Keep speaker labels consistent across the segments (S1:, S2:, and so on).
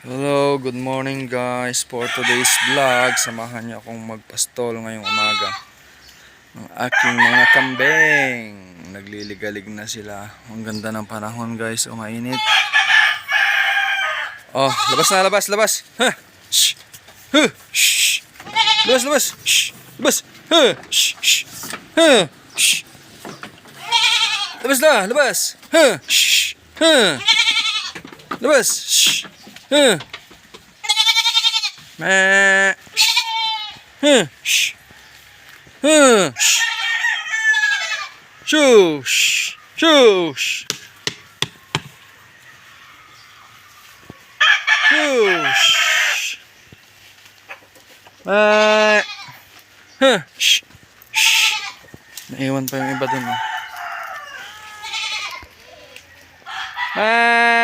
S1: Hello, good morning guys. For today's vlog, samahan niyo akong magpastol ngayong umaga. Ang aking mga kambing. Nagliligalig na sila. Ang ganda ng panahon guys. O mainit. Oh, labas na, labas, labas. Ha! Shh! Huh! Shh! Labas, labas. Labas. Huh! Shh! Labas na, labas. Shh! Huh! Labas. Huh! Meh. Huh! Shh! Huh! Shh! Shoo! Shh! Shoo! Shh! Shoo! Shh! Meh. Huh! Shh! Shh! Naiwan pa yung iba dun, oh. Meh.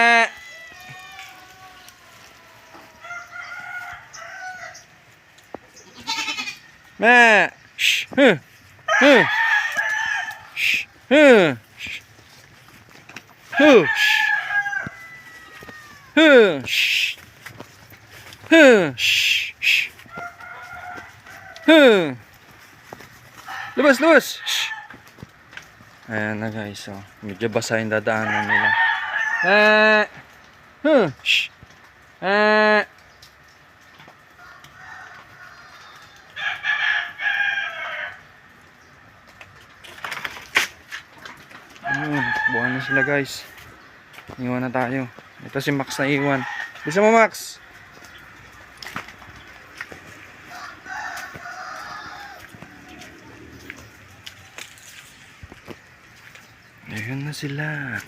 S1: Huh. Shh. Huh. Shh. Huh. Shh. Shh. Huh. Labas, labas. Shh. Ayan na guys, oh. Medyo basa yung dadaanan nila. Eh. Huh. Shh. Eh. Buwan na sila guys. Iwan na tayo. Ito si Max na iwan. Bisa mo Max. Ayun na sila.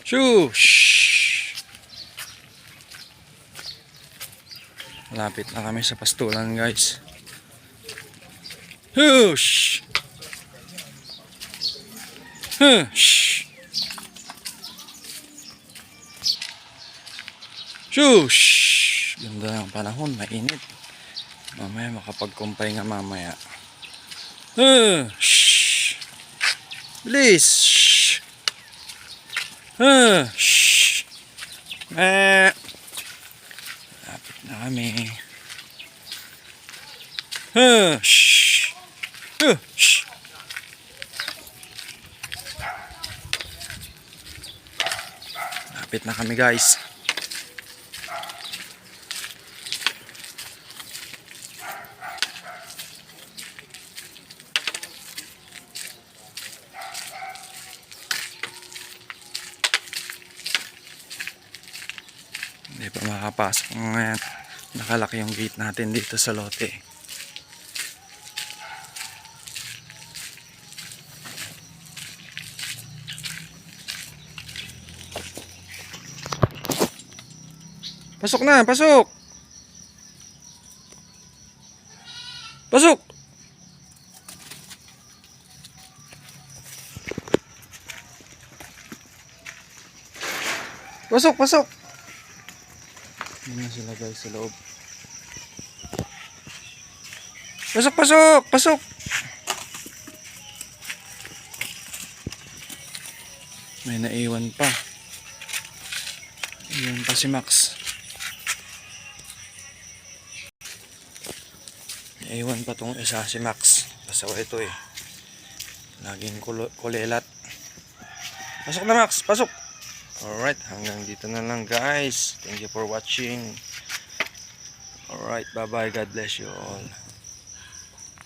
S1: Shoo! Shh! Malapit na kami sa pastulan guys. Hush! Hush! Shush! Ganda ng panahon, mainit. Mamaya makapagkumpay nga mamaya. Hush! Bilis! Hush! Eh! Lapit na kami. Hush! Lapit na kami guys. Hindi pa makapasok ngayon. Nakalaki yung gate natin dito sa lote. Pasok na, pasok! Pasok! Pasok, pasok! Hindi na sila guys sa loob. Pasok, pasok, pasok. May naiwan pa. Iwan pa si Max. Naiwan pa tong isa si Max. Pasawa ito eh. Laging kulelat. Pasok na Max, pasok. Alright, hanggang dito na lang guys. Thank you for watching. Alright, bye bye. God bless you all.